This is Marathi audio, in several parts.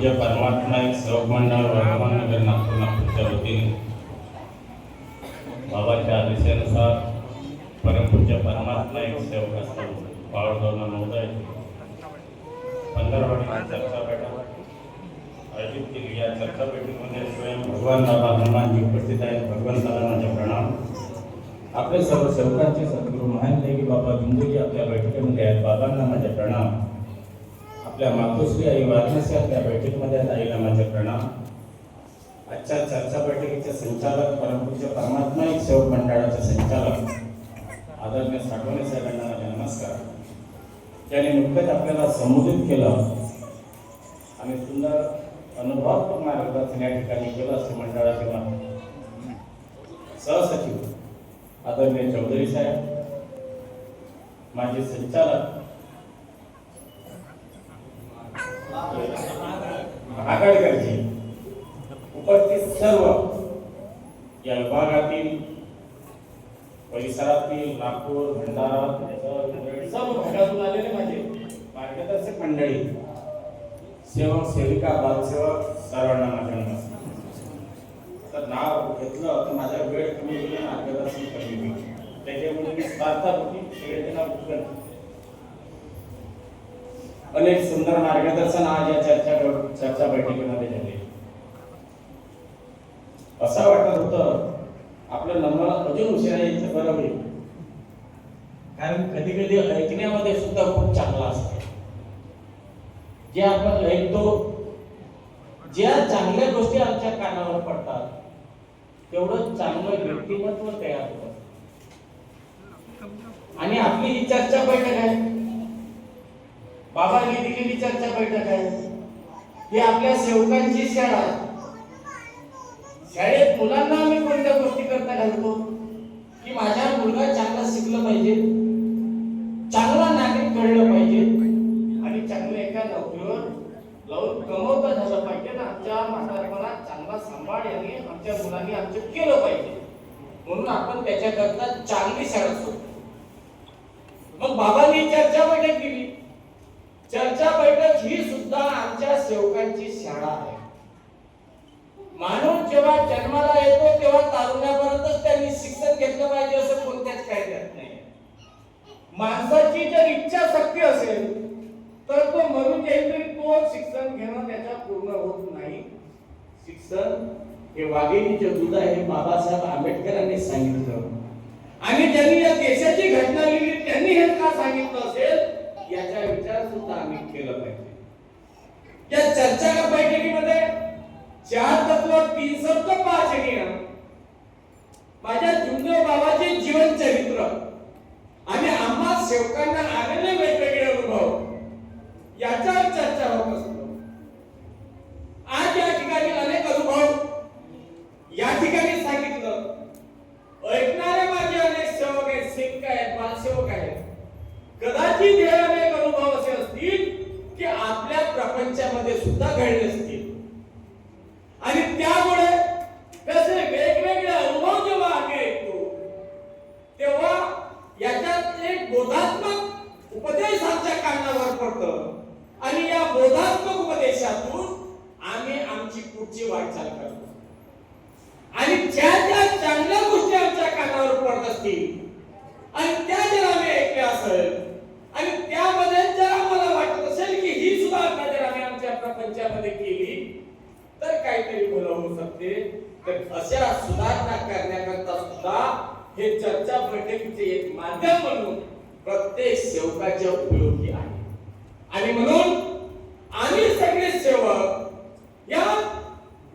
परमपूज्य परमात्मा एक सेवक मंडळ वर्धमान नगर नागपूर नागपूरच्या वतीने बाबाच्या आदेशानुसार परमपूज्य परमात्मा एक सेवक असतो पावडगावला महोदय पंधरवाडी चर्चा बैठक आयोजित केली या चर्चा स्वयं भगवान बाबा हनुमानजी उपस्थित आहेत भगवंताला माझे प्रणाम। सर्व महान देवी बाबा बिंदूजी प्रणाम। आपल्या मातोश्री आई वारणसी आपल्या बैठकीमध्ये आहेत आईला माझे प्रणाम. आजच्या चर्चा बैठकीचे संचालक परमपूज्य परमात्मा एक सेवक मंडळाचे संचालक आदरणीय साठवणे साहेबांना नमस्कार. त्यांनी नुकतेच आपल्याला संबोधित केलं. आणि सुंदर अनुभवात्मक मार्गदर्शन या ठिकाणी केलं असं मंडळाचे मा- सहसचिव आदरणीय चौधरी साहेब माझे संचालक आगळकरजी उपस्थित सर्व या विभागातील परिसरातील नागपूर भंडारा सर्व भागातून आलेले माझे मार्गदर्शक मंडळी सेवक सेविका बालसेवक सर्वांना माझ्या नमस्कार. तर नाव घेतलं तर माझा वेळ कमी होईल मार्गदर्शन कमी होईल. त्याच्यामुळे मी चारता होती वेळ उत्तर अनेक सुंदर मार्गदर्शन आज या चर्चा चर्चा बैठकीमध्ये झाले. असं वाटत होत आपलं नंबर अजून उशिरा यायचं बरं होईल. कारण कधी कधी ऐकण्यामध्ये सुद्धा खूप चांगला असतं. जे आपण ऐकतो ज्या चांगल्या गोष्टी आमच्या कानावर पडतात तेवढं चांगलं व्यक्तिमत्व तयार होतं. आणि आपली ही चर्चा बैठक आहे. बाबा गेली गेली चर्चा बैठक आहे. ही आपल्या सेवकांची शाळा आहे. शाळेत मुलांना आम्ही कोणत्या गोष्टी करता घालतो? की माझा मुलगा चांगला शिकलं पाहिजे चांगला नागरिक घडलं पाहिजे आणि चांगलं एका नोकरीवर लावून कमवता झालं पाहिजे ना आमच्या म्हातारपणात चांगला सांभाळ यांनी आमच्या मुलांनी आमचं केलं पाहिजे. म्हणून आपण त्याच्याकरता चांगली शाळा सोडतो मग बाबांनी चर्चा बैठक केली. चर्चा बैठक ही सुद्धा आमच्या सेवकांची शाळा आहे. माणूस जेव्हा जन्माला येतो तेव्हा तारुण्यापर्यंतच त्यांनी शिक्षण घेतलं पाहिजे असं कोणत्याच कायद्यात नाही. माणसाची जर इच्छा शक्ती असेल तर तो मरून जाईल तरी तो शिक्षण घेणं त्याच्या पूर्ण होत नाही. शिक्षण हे वाघिणीचे दूध आहे हे बाबासाहेब आंबेडकरांनी सांगितलं. आणि ज्यांनी या देशाची घटना लिहिली त्यांनी हे का सांगितलं असेल याचा विचार सुद्धा आम्ही केलं पाहिजे. या चर्चा बैठकीमध्ये चार तत्व तीन शब्द पाच नियम माझ्या जुंजो बाबाचे जीवन चरित्र आणि आम्हा सेवकांना आलेले वेगवेगळे अनुभव याच्यावर चर्चा होत असतो. आज या ठिकाणी अनेक अनुभव या ठिकाणी सांगितलं. ऐकणारे माझे अनेक सेवक आहेत सिंक आहेत बालसेवक आहेत. कदाचित हे अनेक अनुभव असे असतील की आपल्या प्रपंचामध्ये सुद्धा घडले असतील आणि त्यामुळे कसे वेगवेगळे अनुभव जेव्हा आम्ही ऐकतो तेव्हा याच्यात एक बोधात्मक उपदेश आमच्या कानावर पडतो आणि या बोधात्मक उपदेशातून आम्ही आमची पुढची वाटचाल करतो आणि ज्या ज्या चांगल्या गोष्टी आमच्या कानावर पडत असतील आणि त्या जर आम्ही ऐकल्या असेल आणि त्यामध्ये जर आम्हाला वाटत असेल की ही सुधारणा जर आम्ही आमच्या प्रपंचामध्ये केली तर काहीतरी भलं होऊ शकते तर अशा सुधारणा करण्याकरता सुद्धा हे चर्चा बैठकीचे एक माध्यम म्हणून प्रत्येक सेवकाच्या उपयोगी आहे. आणि म्हणून आम्ही सगळे सेवक या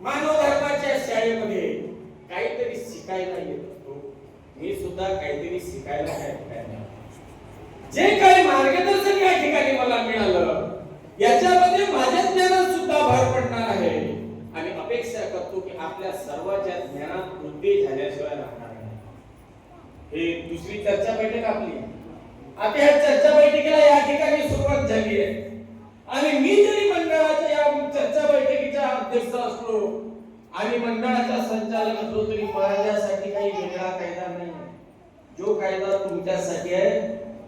मानव धर्माच्या शाळेमध्ये काहीतरी शिकायला येत असतो. मी सुद्धा काहीतरी शिकायला जे काही मार्गदर्शन या ठिकाणी मला मिळालं याच्यामध्ये माझ्या ज्ञानात सुद्धा भर पडणार आहे आणि अपेक्षा करतो की आपल्या सर्वांच्या ज्ञानात वृद्धी झाल्याशिवाय राहणार नाही. हे दुसरी चर्चा बैठक आपली आता ह्या चर्चा बैठकीला या ठिकाणी सुरुवात झाली आहे. आणि मी जरी मंडळाच्या या चर्चा बैठकीचा अध्यक्ष असलो आणि मंडळाचा संचालक असलो तरी माझ्यासाठी काही वेगळा कायदा नाही जो कायदा तुमच्यासाठी आहे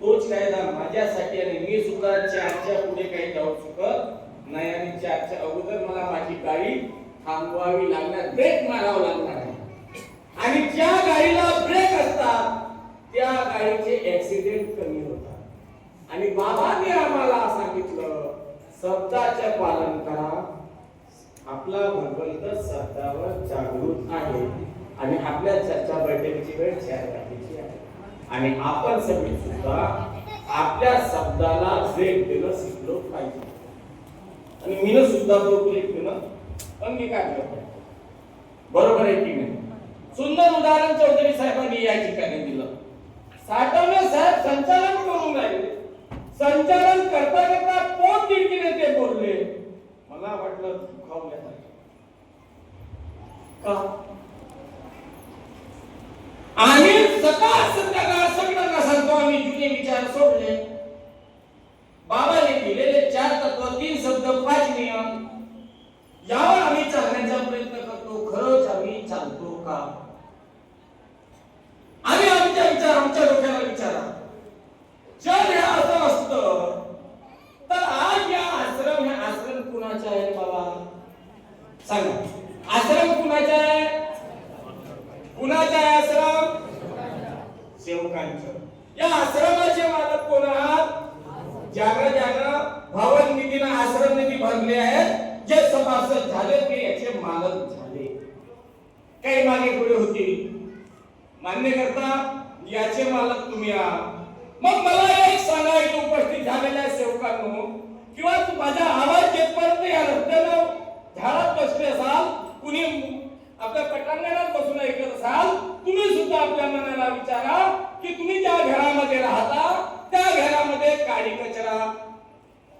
तोच कायदा माझ्यासाठी आणि मी सुद्धा चारच्या पुढे काही जाऊ शकत नाही. आणि चारच्या अगोदर मला माझी गाडी थांबवावी लागणार ब्रेक मारावं लागणार आहे. आणि ज्या गाडीला ब्रेक असतात त्या गाडीचे ऍक्सिडेंट कमी होतात. आणि बाबांनी आम्हाला सांगितलं शब्दाचे पालन करा. आपला भगवंत शब्दावर जागृत आहे. आणि आपल्या चर्चा बैठकीची वेळ चार वाजेची आहे. आणि आपण सगळे सुद्धा आपल्या शब्दाला ब्रेक देणं शिकलो पाहिजे. आणि मीनं सुद्धा तो ब्रेक देणं अंगीकार बरोबर आहे की नाही? सुंदर उदाहरण चौधरी साहेबांनी या ठिकाणी दिलं. साठवणे साहेब संचालन करून राहिले. संचालन करता करता कोण दिडकीने ते बोलले? मला वाटलं दुखावल्यासारखं. का? आम्ही सकाळ संध्याकाळ सगळं का सांगतो आम्ही जुने विचार सोडले बाबाने दिलेले चार तत्व तीन शब्द पाच नियम यावर आम्ही चालण्याचा प्रयत्न करतो खरंच आम्ही चालतो का आम्ही आमच्या विचार आमच्या डोक्याला विचारा जर हे असं असतं तर आज या आश्रम हे आश्रम कुणाचा आहे बाबा सांगा. आश्रम कुणाचा आहे? कुणाचा आहे आश्रम? सेवकांचं. या आश्रमाचे मालक कोण आहात? जागा जागा भवन निधीनं आश्रम निधी भरले आहेत. जे सभासद झाले ते याचे मालक झाले. काही मागे पुढे होती. मान्य करता याचे मालक तुम्ही आहात. मग मला एक सांगा इथे उपस्थित झालेल्या सेवकांनो. किंवा माझा आवाज येतपर्यंत या रस्त्यानं झाडात बसले असाल कुणी आपल्या पटांगणात बसून ऐकत असाल तुम्ही सुद्धा आपल्या मनाला विचारा की तुम्ही ज्या घरामध्ये राहता त्या घरामध्ये काडी कचरा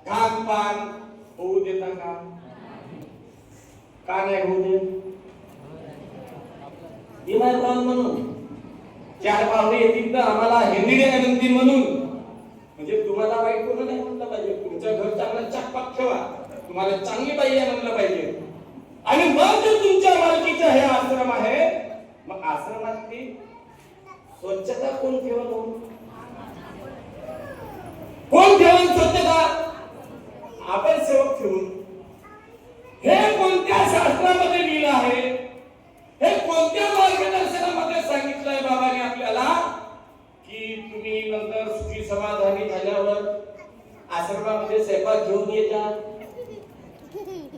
घाण पान होऊ देता का का नाही होऊ देत विमान पाहून म्हणून चार पाहुणे येतील तर आम्हाला हेंदी विनंती म्हणून म्हणजे तुम्हाला वाईट कोण नाही म्हणलं पाहिजे तुमचं घर चांगलं चाकपाक ठेवा तुम्हाला चांगली बाई आहे म्हणलं पाहिजे आणि मग जर तुमच्या मालकीचं हे आश्रम आहे मग आश्रमातली स्वच्छता कोण ठेवत हो? कोण ठेवून स्वच्छता? आपण सेवक ठेवून. हे कोणत्या शास्त्रामध्ये लिहिलं आहे? हे कोणत्या मार्गदर्शनामध्ये सांगितलंय बाबाने आपल्याला? की तुम्ही नंतर सुखी समाधानी झाल्यावर आश्रमामध्ये स्वयंपाक घेऊन येता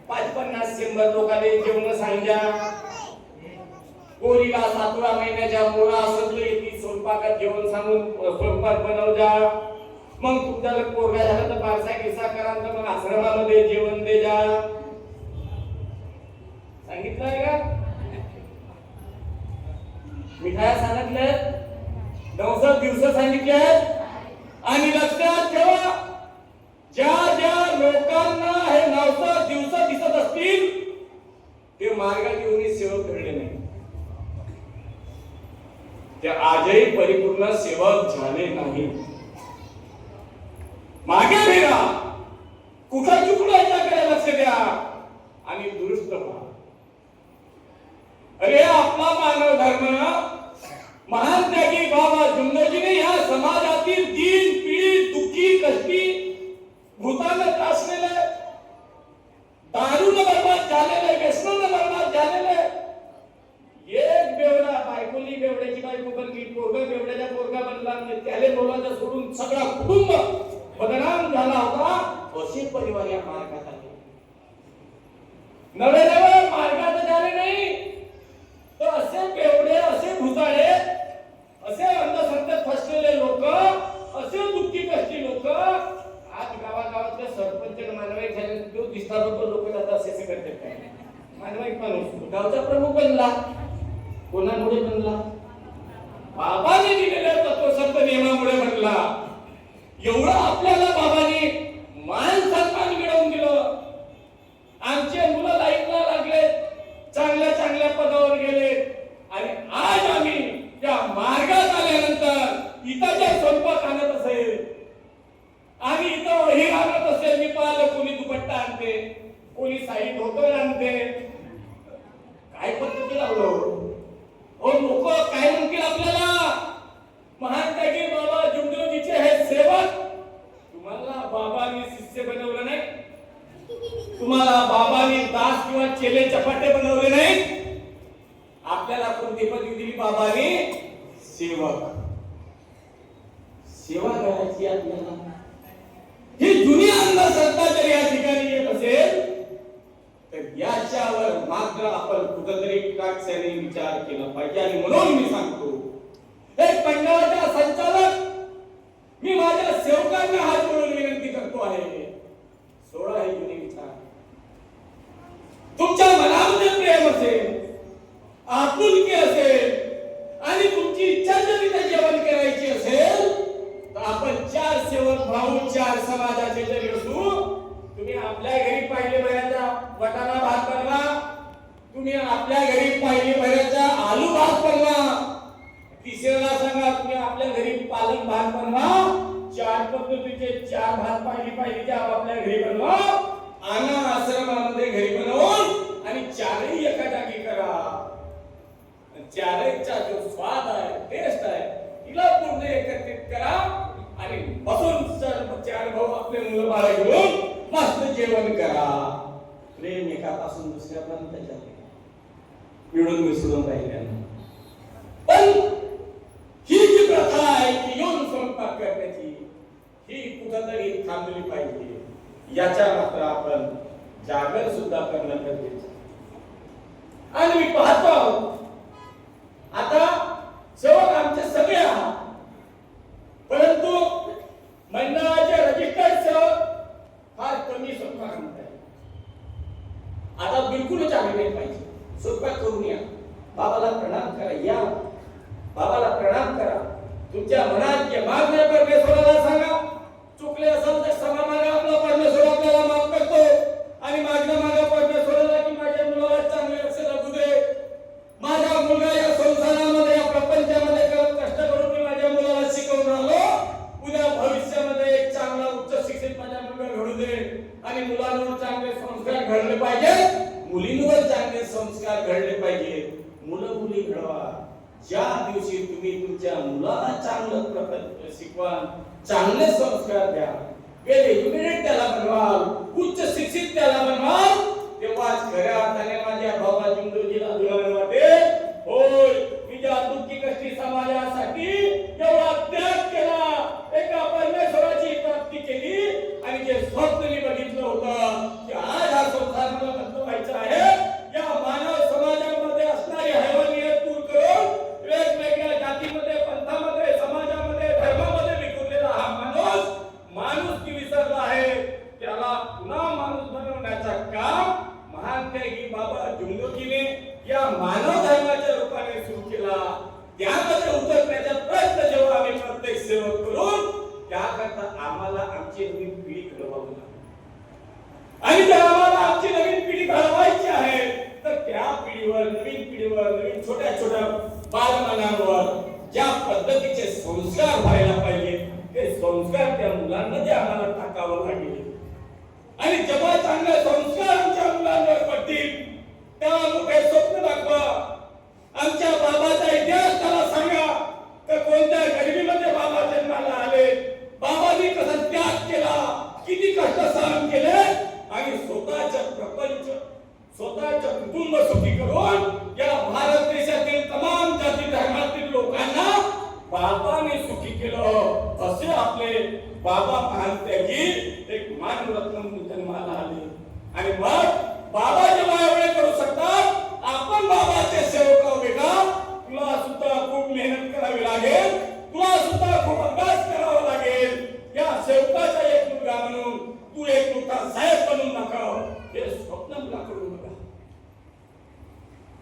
पाच पन्नास शंभर लोकांनी जेवण सांगा. कोणीला सातव्या महिन्याच्या मोरा सगळं ती स्वयंपाकात जेवण सांगून स्वयंपाक बनव जा. मग तुमच्याला पोरगा झाला तर पारसा किस्सा करा तर मग आश्रमामध्ये जेवण दे जा. आहे का? मिठाया सांगितल्या? नवसात दिवस सांगितले आणि लक्षात ठेवा ज्या ज्या लोकांना हे नवसात दिवस दिसत असतील ते मार्गात येऊन सेवक धरले नाही ते आजही परिपूर्ण सेवक झाले नाही. मागे फिरा कुठं चुकलं याच्याकडे लक्ष द्या आणि दुरुस्त व्हा अरे आपला मानव धर्म महान त्यागी बाबा जुंगजीने ह्या समाजातील दीन पिढी दुःखी कष्टी भूतानं त्रासलेले दारूनं बर्बाद झालेले व्यसनानं बर्बाद झालेले एक बेवडा बायकोली बेवड्याची बायको बनली पोरगा बेवड्याचा पोरगा बनला म्हणजे त्याले बोलायचं सोडून सगळा कुटुंब बदनाम झाला होता. असे परिवार या मार्गात आले. नवे नवे मार्गात झाले नाही. तर असे बेवडे असे भुताळे असे अंधश्रद्धेत फसलेले लोक असे दुःखी कष्टी लोक आज गावागावातले सरपंच मानवाई झाले तो दिसता लोक जातात असे असे करतात. काय मानवाई माणूस गावचा प्रमुख बनला. कोणामुळे बनला. बाबाने दिलेल्या तत्वसंत नियमामुळे बनला. एवढं आपल्याला बाबाने मान सन्मान मिळवून दिलं. आमचे मुलं लाईटला लागले. चांगल्या चांगल्या पदावर गेले आणि आज आम्ही त्या मार्गात आल्यानंतर इथं जे स्वयंपाक आणत असेल आणि इथं वही आणत असेल मी पाहिलं कोणी दुपट्टा आणते कोणी साई धोतर आणते काय पद्धती लावलो हो लोक काय म्हणतील आपल्याला चेले चपाटे बनवले नाहीत आपल्याला कोणती पदवी दिली बाबाने. सेवक. सेवा करायची आपल्याला. ही जुनी अंधश्रद्धा जर या ठिकाणी येत असेल तर याच्यावर मात्र आपण कुठंतरी काटच्याने विचार केला पाहिजे. आणि म्हणून मी सांगतो एक मंडळाचा संचालक मी माझ्या सेवकांना हात जोडून विनंती करतो आहे. सोळा हे जुने विचार. तुमच्या मनामध्ये प्रेम असेल आपुलकी असेल आणि तुमची इच्छा जर तिथे जेवण करायची असेल तर आपण चार सेवक भाऊ चार समाजाचे जरी असू तुम्ही आपल्या घरी पाहिले बऱ्याचा वटाणा भात बनवा तुम्ही आपल्या घरी पाहिले बऱ्याचा आलू भात बनवा तिसऱ्याला सांगा तुम्ही आपल्या घरी पालक भात बनवा चार पद्धतीचे चार भात पाहिली पाहिजे ते आपापल्या घरी बनवा आणा आश्रमामध्ये घरी बनवून आणि चारही एका जागी करा चारचा जो स्वाद आहे टेस्ट आहे तिला पूर्ण एकत्रित करा आणि बसून सर्व चार भाऊ आपले मुलं बाळ घेऊन मस्त जेवण करा. प्रेम एकापासून दुसऱ्यापर्यंत जाते मिळून मिसळून राहिल्यानं पण ही जी प्रथा आहे की येऊन स्वयंपाक करण्याची ही कुठंतरी थांबली पाहिजे. याच्या मात्र आपण जागर सुद्धा करणं गरजेचं आणि मी पाहतो आहोत आता सेवक आमचे सगळे आहात. परंतु मंडळाचे रजिस्टर्ड फार कमी स्वयंपाक आहे आता बिलकुलच आम्ही नाही पाहिजे. स्वयंपाक करून या. बाबाला प्रणाम करा या. बाबाला प्रणाम करा. तुमच्या मनात जे मागण्या परमेश्वराला सांगा. चुकले असेल तर क्षमा मागा. मुलींवर चांगले संस्कार घडले पाहिजे. मुलं मुली घडवा. ज्या दिवशी तुम्ही तुमच्या मुलाला चांगलं प्रकल्प शिकवा चांगले संस्कार द्या. वेल एज्युकेटेड त्याला बनवाल. उच्च शिक्षित त्याला बनवाल. तेव्हाच खऱ्या अर्थाने माझ्या भावाची ज्या पद्धतीचे संस्कार व्हायला पाहिजे. ते संस्कार त्या ते आम्हाला टाकावं लागेल. आणि जेव्हा चांगले संस्कार आमच्या मुलांवर पडतील तेव्हा मोठे स्वप्न दाखवा. आमच्या बाबाचा इतिहास त्याला सांगा. तर कोणत्या गरिबीमध्ये बाबा जन्माला आले? बाबांनी कसा त्याग केला? किती कष्ट सहन केले? आणि स्वतःच्या प्रपंच स्वतःच्या कुटुंब सुखी करून या भारत देशातील तमाम जाती धर्मातील लोकांना बाबाने सुखी केलं. असे आपले बाबा महान त्यागी एक मानरत्न जन्माला आले. आणि मग बाबा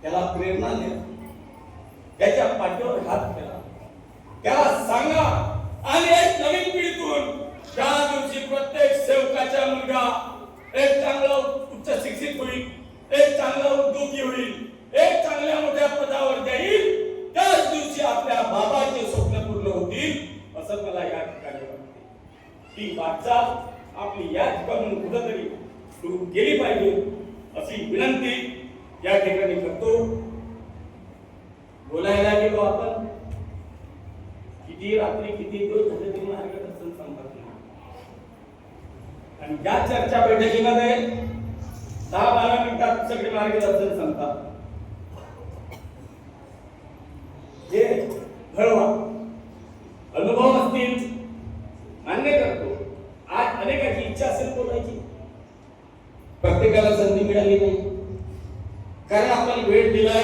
त्याला प्रेरणा द्या. त्याच्या पाठीवर हात केला त्याला सांगा आणि एक नवीन पिढीतून ज्या दिवशी प्रत्येक सेवकाचा मुलगा एक चांगला उच्च शिक्षित होईल एक चांगला उद्योगी होईल एक चांगल्या मोठ्या पदावर जाईल त्याच दिवशी आपल्या बाबाचे स्वप्न पूर्ण होतील असं मला या ठिकाणी वाटते. ती वाटचाल आपली या ठिकाणून कुठंतरी सुरू केली पाहिजे अशी विनंती या ठिकाणी करतो. बोलायला गेलो आपण. किती रात्री किती दिवस झाले तरी मार्गदर्शन संपत नाही. आणि या चर्चा बैठकीमध्ये दहा बारा मिनिटात सगळे मार्गदर्शन सांगतात हे घडवा अनुभव असतील मान्य करतो आज अनेकाची इच्छा असेल बोलायची प्रत्येकाला संधी मिळाली नाही कारण आपण वेळ दिलाय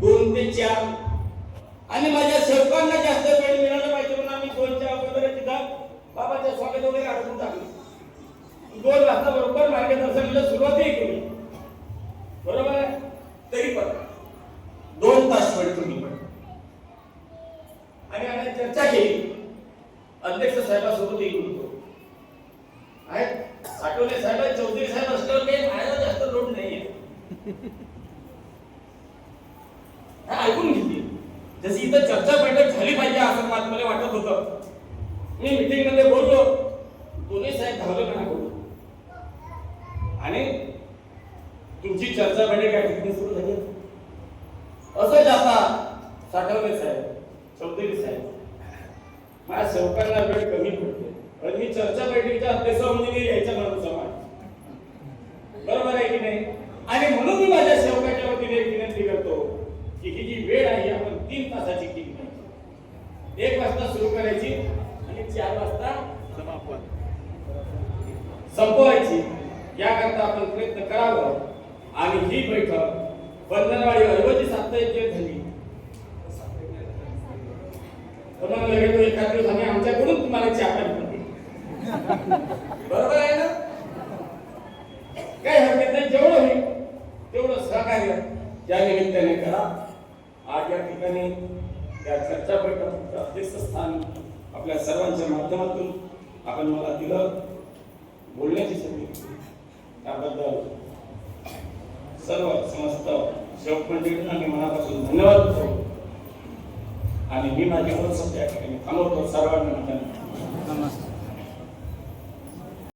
दोन ते चार आणि माझ्या सेवकांना जास्त वेळ मिळाला पाहिजे म्हणून आम्ही दोनच्या अगोदर तिथं बाबाच्या स्वागत वगैरे अडकून टाकलं दोन वाजता बरोबर मार्गदर्शनाला सुरुवातही केली बरोबर आहे तरी पण दोन आणि आम्ही चर्चा केली. अध्यक्ष साहेबासोबतही बोलतो आहेत आठवले साहेब चौधरी साहेब असल्यावर काही माझ्याला जास्त लोड नाहीये हा, ऐकून घेतली जशी इथं चर्चा बैठक झाली पाहिजे असं मला मला वाटत होतं मी मीटिंगमध्ये बोललो दोन्ही साहेब धावले म्हणा बोललो आणि तुमची चर्चा बैठक या ठिकाणी सुरू झाली असं जाता साठवले साहेब चौधरी साहेब. माझ्या सेवकांना वेळ कमी पडतो. पण मी चर्चा बैठकीच्या अध्यक्ष म्हणजे मी यायचा माणूस समाज. बरोबर आहे की नाही? आणि म्हणून मी माझ्या सेवकाच्या वतीने एक विनंती करतो की ही जी वेळ आहे आपण तीन तासाची केली पाहिजे. एक वाजता सुरू करायची आणि चार वाजता संपवायची. याकरता आपण प्रयत्न करावं. आणि ही बैठक बंधनवाडी ऐवजी साप्ताहिक झाली. तर मग लगेच तो एखाद दिवस आम्ही आमच्याकडून तुम्हाला चहा बरोबर आहे ना? काय हरकत नाही जेवढं होईल तेवढं सहकार्य त्या निमित्ताने करा. आज या ठिकाणी त्या चर्चा बैठक अध्यक्षस्थान आपल्या सर्वांच्या माध्यमातून आपण मला दिलं. बोलण्याची संधी त्याबद्दल सर्व समस्त शेवट मंडळींना मी मनापासून धन्यवाद देतो आणि मी माझी मनसब त्या ठिकाणी थांबवतो सर्वांना धन्यवाद नमस्कार